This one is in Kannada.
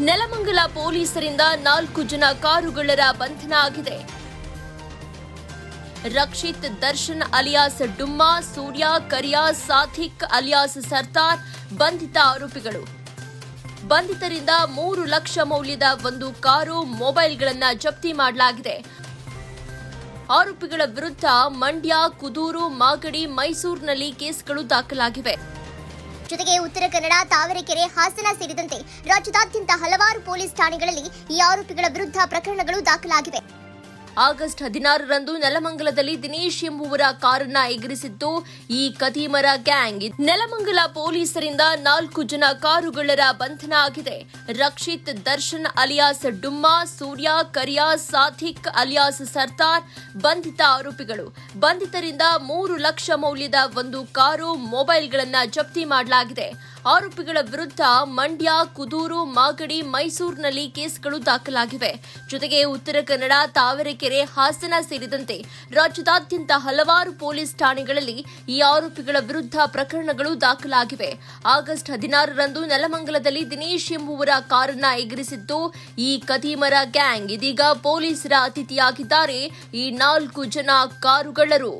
ನೆಲಮಂಗಲ ಪೊಲೀಸರಿಂದ ನಾಲ್ಕು ಜನ ಕಾರುಗಳರ ಬಂಧನ ಆಗಿದೆ. ರಕ್ಷಿತ್, ದರ್ಶನ್ ಅಲಿಯಾಸ್ ಡುಮ್ಮಾ, ಸೂರ್ಯ, ಕರಿಯಾ ಸಾಥಿಕ್ ಅಲಿಯಾಸ್ ಸರ್ತಾರ್ ಬಂಧಿತ ಆರೋಪಿಗಳು. ಬಂಧಿತರಿಂದ ಮೂರು ಲಕ್ಷ ಮೌಲ್ಯದ ಒಂದು ಕಾರು ಮೊಬೈಲ್ಗಳನ್ನು ಜಪ್ತಿ ಮಾಡಲಾಗಿದೆ. ಆರೋಪಿಗಳ ವಿರುದ್ಧ ಮಂಡ್ಯ, ಕುದೂರು, ಮಾಗಡಿ, ಮೈಸೂರಿನಲ್ಲಿ ಕೇಸ್ಗಳು ದಾಖಲಾಗಿವೆ. ಜೊತೆಗೆ ಉತ್ತರ ಕನ್ನಡ, ತಾವರೆಕೆರೆ, ಹಾಸನ ಸೇರಿದಂತೆ ರಾಜ್ಯದಾದ್ಯಂತ ಹಲವಾರು ಪೊಲೀಸ್ ಠಾಣೆಗಳಲ್ಲಿ ಈ ಆರೋಪಿಗಳ ವಿರುದ್ಧ ಪ್ರಕರಣಗಳು ದಾಖಲಾಗಿವೆ. ಆಗಸ್ಟ್ ಹದಿನಾರರಂದು ನೆಲಮಂಗಲದಲ್ಲಿ ದಿನೇಶ್ ಎಂಬುವರ ಕಾರನ್ನ ಎಗರಿಸಿತ್ತು ಈ ಕದೀಮರ ಗ್ಯಾಂಗ್. ನೆಲಮಂಗಲ ಪೊಲೀಸರಿಂದ ನಾಲ್ಕು ಜನ ಕಾರುಗಳರ ಬಂಧನ ಆಗಿದೆ. ರಕ್ಷಿತ್, ದರ್ಶನ್, ಅಲಿಯಾಸ್ ಡುಮ್ಮಾ, ಸೂರ್ಯ, ಕರಿಯಾ ಸಾಥಿಕ್ ಅಲಿಯಾಸ್ ಸರ್ತಾರ್ ಬಂಧಿತ ಆರೋಪಿಗಳು. ಬಂಧಿತರಿಂದ ಮೂರು ಲಕ್ಷ ಮೌಲ್ಯದ ಒಂದು ಕಾರು ಮೊಬೈಲ್ಗಳನ್ನು ಜಪ್ತಿ ಮಾಡಲಾಗಿದೆ. ಆರೋಪಿಗಳ ವಿರುದ್ಧ ಮಂಡ್ಯ, ಕುದೂರು, ಮಾಗಡಿ, ಮೈಸೂರಿನಲ್ಲಿ ಕೇಸ್ಗಳು ದಾಖಲಾಗಿವೆ. ಜೊತೆಗೆ ಉತ್ತರ ಕನ್ನಡ, ತಾವರೆಕೆರೆ, ಹಾಸನ ಸೇರಿದಂತೆ ರಾಜ್ಯದಾದ್ಯಂತ ಹಲವಾರು ಪೊಲೀಸ್ ಠಾಣೆಗಳಲ್ಲಿ ಈ ಆರೋಪಿಗಳ ವಿರುದ್ಧ ಪ್ರಕರಣಗಳು ದಾಖಲಾಗಿವೆ. ಆಗಸ್ಟ್ ಹದಿನಾರರಂದು ನೆಲಮಂಗಲದಲ್ಲಿ ದಿನೇಶ್ ಎಂಬುವರ ಕಾರನ್ನ ಎಗರಿಸಿದ್ದು, ಈ ಕದೀಮರ ಗ್ಯಾಂಗ್ ಇದೀಗ ಪೊಲೀಸರ ಅತಿಥಿಯಾಗಿದ್ದಾರೆ. ಈ ನಾಲ್ಕು ಜನ ಕಾರುಗಳರು.